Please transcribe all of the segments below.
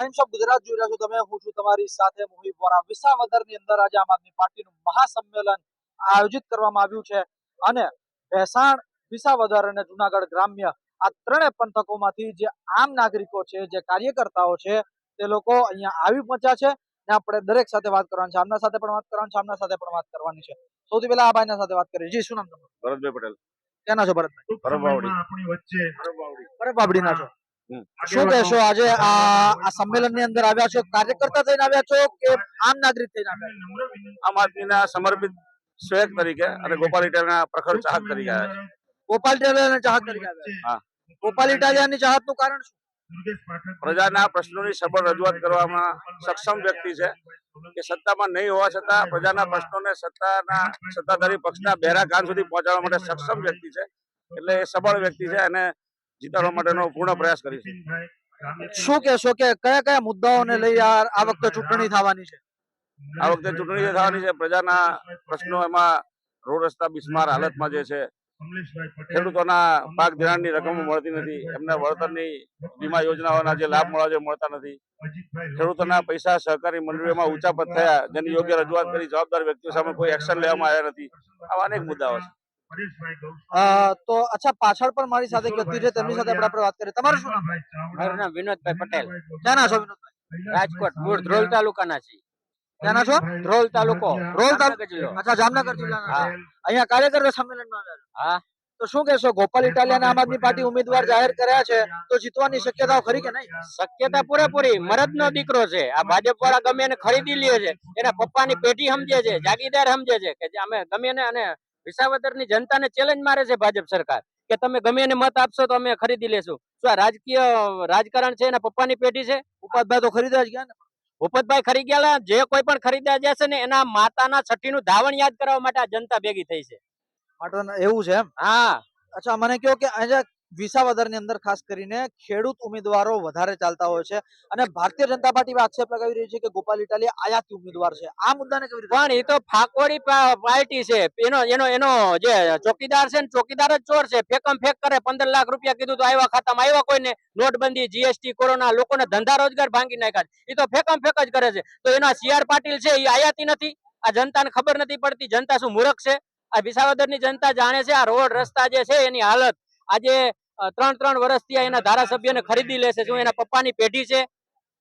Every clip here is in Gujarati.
ટાઈમ્સ ઓફ ગુજરાત જોઈ રહ્યા છો તમે. હું છું તમારી સાથે મોહિત વોરા. વિસાવદરની અંદર આજે આમ આદમી પાર્ટીનું મહાસંમેલન આયોજિત કરવામાં આવ્યું છે. અને ભેસાણ વિસાવદર અને જુનાગઢ ગ્રામ્ય આ ત્રણેય પંથકોમાંથી જે આમ નાગરિકો છે જે કાર્યકર્તાઓ છે તે લોકો અહીંયા આવી પહોંચ્યા છે. ને આપણે દરેક સાથે વાત કરવાની છે. આમના સાથે પણ વાત કરવાની છે આમના સાથે પણ વાત કરવાની છે. સૌથી પહેલા આ ભાઈના સાથે વાત કરીએ. જી શું નામ તમારું? ભરતભાઈ પટેલ. ક્યાંના છો ભરતભાઈ? પરબાવડી. આપણી વચ્ચે. બરે બાબડીના છો. હમ. શું કહેશો? આજે આ આ સંમેલનની અંદર આવ્યા છો કાર્યકર્તા થઈને આવ્યા છો કે આમ નાગરિક થઈને આવ્યા આમ આદમીના સમર્પિત સેવક તરીકે અને ગોપાલ ઇટાલિયાના પ્રખર ચાહક તરીકે આવ્યા છે. ગોપાલ ઇટાલિયાની ચાહક તરીકે આવ્યા છો. હા. ગોપાલ ઇટાલિયાની ચાહતનું કારણ શું? પ્રજાના પ્રશ્નોની સબળ રજૂઆત કરવામાં સક્ષમ વ્યક્તિ છે કે સત્તામાં નહીં હોવા છતાં પ્રજાના પ્રશ્નોને સત્તાના સત્તાધારી પક્ષના બહેરા કાન સુધી પહોંચાડવા માટે સક્ષમ વ્યક્તિ છે. એટલે એ સબળ વ્યક્તિ છે અને જીતાડવા માટેનો પૂર્ણ પ્રયાસ કરીશું શું કહેશો કે કયા કયા મુદ્દાઓને લઈ આ વખતે ચૂંટણી થવાની છે? આ વખતે ચૂંટણી જે થવાની છે પ્રજાના પ્રશ્નો એમાં રોડ રસ્તા બિસ્માર હાલતમાં જે છે ખેડૂતોના પાક ધિરાણની રકમો મળતી નથી એમને વળતરની વીમા યોજનાઓના જે લાભ મળવા જોઈએ મળતા નથી. ખેડૂતોના પૈસા સહકારી મંડળીઓમાં ઊંચા પદ થયા જેની યોગ્ય રજૂઆત કરી જવાબદાર વ્યક્તિઓ સામે કોઈ એક્શન લેવામાં આવ્યા નથી. આવા અનેક મુદ્દાઓ છે. તો અચ્છા પાછળ પણ મારી સાથે વ્યક્તિ છે તેમની સાથે પણ આપણે વાત કરીએ તમારું શું નામ? મારું નામ વિનોદભાઈ પટેલ. ક્યાંના છો વિનોદભાઈ. રાજકોટ મૂળ ધ્રોલ તાલુકાના છે ક્યાંના છો? ધ્રોલ તાલુકો. ધ્રોલ તાલુકો? જિલ્લો. અચ્છા જામનગર જિલ્લાના. અહીંયા કાર્યકર્તા સંમેલનમાં આવ્યા. હા. તો શું કહેશો ગોપાલ ઇટાલિયાને આમ આદમી પાર્ટી ઉમેદવાર જાહેર કર્યા છે તો જીતવાની શક્યતાઓ ખરી કે નહીં? શક્યતા પૂરેપૂરી. મરદ નો દીકરો છે. આ ભાજપ વાળા ગમે એને ખરીદી લે છે. એના પપ્પાની પેઢી સમજે છે જાગીદાર સમજે છે કે જે અમે ગમે એને અને વિસાવદરની જનતાને ચેલેન્જ મારે છે ભાજપ સરકાર કે તમે ગમે એને મત આપશો તો અમે ખરીદી લેશું. શું આ રાજકીય રાજકારણ છે એના પપ્પાની પેઢી છે? ઉપાધભાઈ તો ખરીદવા જ ગયા ને. ભૂપતભાઈ ખરી ગયા જે કોઈ પણ ખરીદવા જશે ને એના માતાના છઠ્ઠી નું ધાવણ યાદ કરવા માટે આ જનતા ભેગી થઈ છે. એવું છે એમ? હા. અચ્છા મને કહો કે અહીંયા વિસાવદરની અંદર ખાસ કરીને ખેડૂત ઉમેદવારો વધારે ચાલતા હોય છે. અને ભારતીય જનતા પાર્ટી આક્ષેપ લગાવી રહી છે કે ગોપાલ ઇટાલિયા આયાતી ઉમેદવાર છે. આ મુદ્દાને કેવી રીતે પણ એ તો ફાકોડી પાર્ટી છે. એનો એનો એનો જે ચોકીદાર છે ચોકીદાર જ ચોર છે. ફેકમ ફેક કરે, પંદર લાખ રૂપિયા કીધું તો આવ્યા ખાતામાં આવ્યા કોઈને? નોટબંધી જીએસટી કોરોના, લોકોને ધંધા રોજગાર ભાંગી નાખ્યા. એ તો ફેકમ ફેક જ કરે છે. તો એના સીઆર પાટીલ છે એ આયાતી નથી. આ જનતાને ખબર નથી પડતી. જનતા શું મૂર્ખ છે? આ વિસાવદરની જનતા જાણે છે, આ રોડ રસ્તા જે છે, એની હાલત. આજે ત્રણ ત્રણ વર્ષથી એના ધારાસભ્યને ખરીદી લેશે શું એના પપ્પાની પેઢી છે?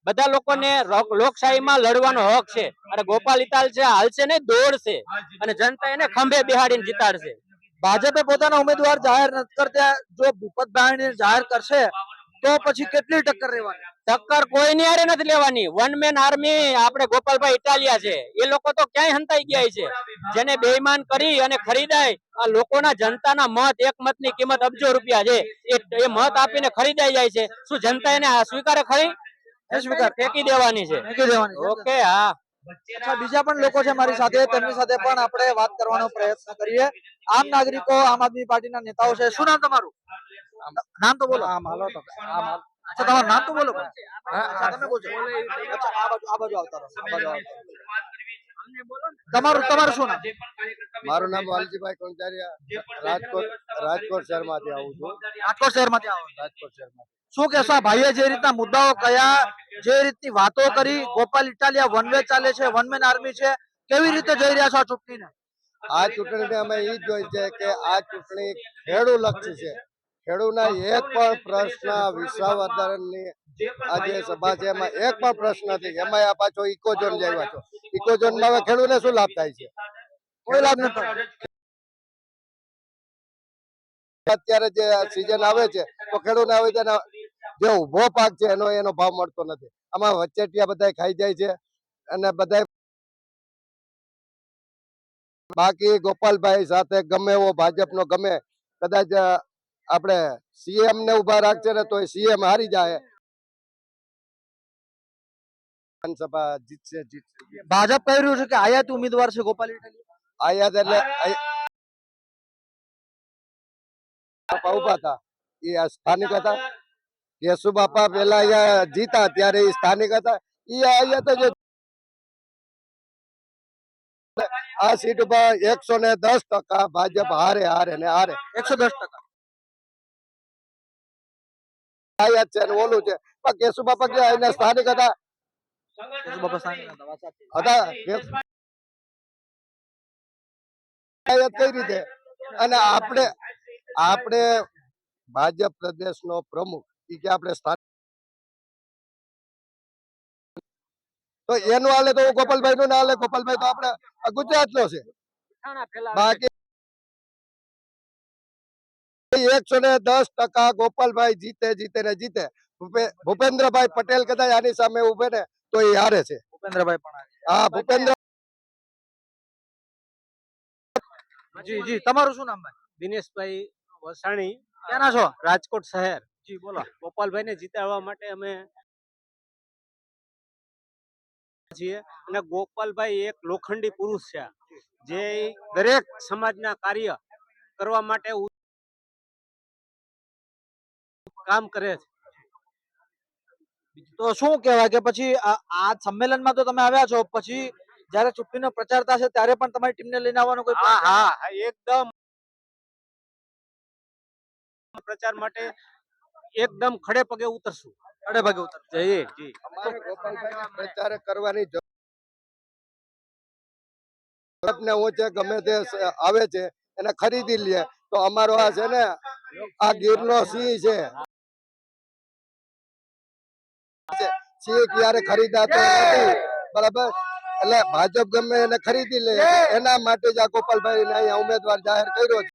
બધા લોકોને લોકશાહીમાં લડવાનો હક છે. અને ગોપાલ ઇતાલ છે હાલશે નહીં દોડશે અને જનતા એને ખંભે બિહાડીને જીતાડશે. ભાજપે પોતાના ઉમેદવાર જાહેર નથી કરતા, જો ભૂપતભાઈ જાહેર કરશે, તો પછી કેટલી ટક્કર રહેવાની? ટક્કર કોઈની આરે નથી લેવાની. વન મેન આર્મી આપણે ગોપાલભાઈ ઇટાલિયા છે. એ લોકો તો ક્યાંય હંતાઈ ગયા છે. જેને બેઈમાન કરી અને ખરીદાય આ લોકોના જનતાના મત એક મતની કિંમત અબજો રૂપિયા છે. એ મત આપીને ખરીદાઈ જાય છે. શું જનતા એને સ્વીકારે ખરી? સ્વીકાર. ફેંકી દેવાની છે. ફેંકી દેવાની ઓકે હા. અચ્છા બીજા પણ લોકો છે મારી સાથે. તેમની સાથે પણ આપણે વાત કરવાનો પ્રયત્ન કરીએ. આમ નાગરિકો આમ આદમી પાર્ટીના નેતાઓ છે. શું નામ તમારું? નામ તો બોલો. આમ હાલો તો આમ. અચ્છા તમારું નામ તો બોલો પણ. તમે બોલજો અચ્છા આ બાજુ આ બાજુ આવતા રહો આ બાજુ તમારું તમારું શું નામ? મારું નામ વાલજીભાઈ કોંચારિયા રાજકોટ રાજકોટ શહેરમાંથી આવું છું. રાજકોટ શહેરમાંથી આવો. રાજકોટ શહેરમાંથી. શું કેશો આ ભાઈએ જે રીતના મુદ્દાઓ કયા જે રીતની વાતો કરી? ગોપાલ ઇટાલિયા વન વે ચાલે છે વન મેન આર્મી છે. કેવી રીતે જઈ રહ્યા છો આ ચૂંટણીને? આ ચૂંટણીને અમે એ જ જોઈ છે કે આ ચૂંટણી ખેડૂ લક્ષી છે. ખેડૂના એક પણ પ્રશ્ન વિસાવદરની આ જે સભા છે એમાં એક પણ પ્રશ્ન નથી. એમાં આ પાછો ઇકોઝોન લેવા છો. ઇકોઝોનમાં હવે ખેડૂતને શું લાભ થાય છે? કોઈ લાભ નથી. અત્યારે જે સિઝન આવે છે તો ખેડૂતને આવે છે જે ઊભો પાક છે એનો એનો ભાવ મળતો નથી. આમાં વચેટિયા બધા ખાઈ જાય છે અને બધા બાકી ગોપાલભાઈ સાથે ગમે એવો ભાજપનો ગમે. કદાચ આપણે સીએમ ને ઊભા રાખશે ને તો સીએમ હારી જાય. વિધાનસભા જીતશે જીતશે. ભાજપ કહી રહ્યું છે કે આયાતી ઉમેદવાર છે ગોપાલ ઇટાલિયા. આયાત એટલે આય- બાપા ઊભા હતા. એ આ સ્થાનિક હતા. યેસુ બાપા પેલા અહીંયા જીતા ત્યારે એ સ્થાનિક હતા. એ આયાત જ આ સીટ ઉપર એકસો ને દસ ટકા ભાજપ હારે હારે ને હારે. એકસો દસ ટકા. આયાત છે ને ઓલું છે. પણ કેશુ બાપા જે અહીંના સ્થાનિક હતા. કેશુ બાપા સ્થાનિક હતા, હતા. આયાત કઈ રીતે? અને આપણે આપણે ભાજપ પ્રદેશનો પ્રમુખ ઈ કે આપણે સ્થાનિક તો એનું હાલે તો ગોપાલભાઈ નું ના હાલે ગોપાલભાઈ તો આપણે ગુજરાત નો છે થાણા ફેલાવે એકસો ને દસ ટકા ગોપાલભાઈ જીતે જીતે ને જીતે. ભૂપે- ભૂપેન્દ્રભાઈ પટેલ કદાચ આની સામે ઉભે ને તો એ હારે છે. ભૂપેન્દ્રભાઈ પણ હા ભૂપેન્દ્ર જી જી તમારું શું નામ ભાઈ? દિનેશભાઈ વસાણી. ક્યાંના છો? રાજકોટ શહેર. જી બોલો. ગોપાલભાઈને જીતાડવા માટે અમે છીએ. અને ગોપાલભાઈ એક લોખંડી પુરુષ છે. જે દરેક સમાજના કાર્ય કરવા માટે કામ કરે છે. તો શું કહેવાય કે પછી આ સંમેલનમાં તો તમે આવ્યા છો પછી જયારે ચૂંટણીનો પ્રચાર થશે ત્યારે પણ તમારી ટીમને લઈને આવવાનો કોઈ હા હા એકદમ. પ્રચાર માટે એકદમ ખડે પગે ઉતરશું. ખડે પગે ઉતર જઈએ જી પ્રચાર કરવાની ને ગમે તે આવે છે એને ખરીદી લે. તો અમારો આ છે ને આ ગીરનો સિંહ છે. સિંહ ક્યારે ખરીદાતો નથી. બરાબર? એટલે ભાજપ ગમે એને ખરીદી લે. એના માટે જ આ ગોપાલભાઈ ને અહીંયા ઉમેદવાર જાહેર કર્યો છે.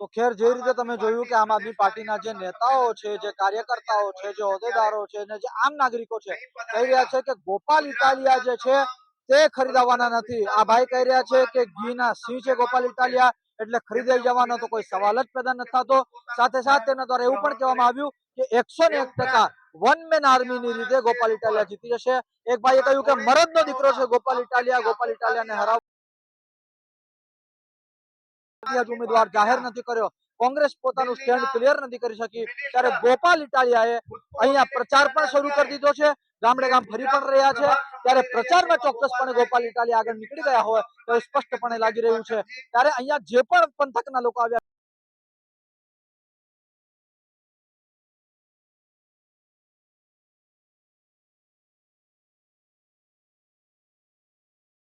તો ખેર જે રીતે તમે જોયું કે આમ આદમી પાર્ટીના જે નેતાઓ છે જે કાર્યકર્તાઓ છે જે હોદ્દેદારો છે અને જે આમ નાગરિકો છે કહી રહ્યા છે કે ગોપાલ ઇટાલિયા જે છે તે ખરીદાવાના નથી. આ ભાઈ કહી રહ્યા છે કે ઘીના સિંહ છે ગોપાલ ઇટાલિયા. એટલે ખરીદાઈ જવાનો તો કોઈ સવાલ જ પેદા નથી થતો. સાથે સાથે તેના દ્વારા એવું પણ કહેવામાં આવ્યું કે એકસો ને એક ટકા વન મેન આર્મી ની રીતે ગોપાલ ઇટાલિયા જીતી જશે. એક ભાઈએ કહ્યું કે મરદનો દીકરો છે ગોપાલ ઇટાલિયા. ગોપાલ ઇટાલિયાને હરાવ ઉમેદવાર જાહેર નથી કર્યો. કોંગ્રેસ પોતાનું સ્ટેન્ડ ક્લિયર નથી કરી શકી. ત્યારે ગોપાલ ઇટાલિયાએ અહીંયા પ્રચાર પણ શરૂ કરી દીધો છે. ગામડે ગામ ફરી પણ રહ્યા છે. ત્યારે પ્રચારમાં ચોક્કસપણે ગોપાલ ઇટાલી આગળ નીકળી ગયા હોય તો સ્પષ્ટપણે લાગી રહ્યું છે. ત્યારે અહીંયા જે પણ પંથકના લોકો આવ્યા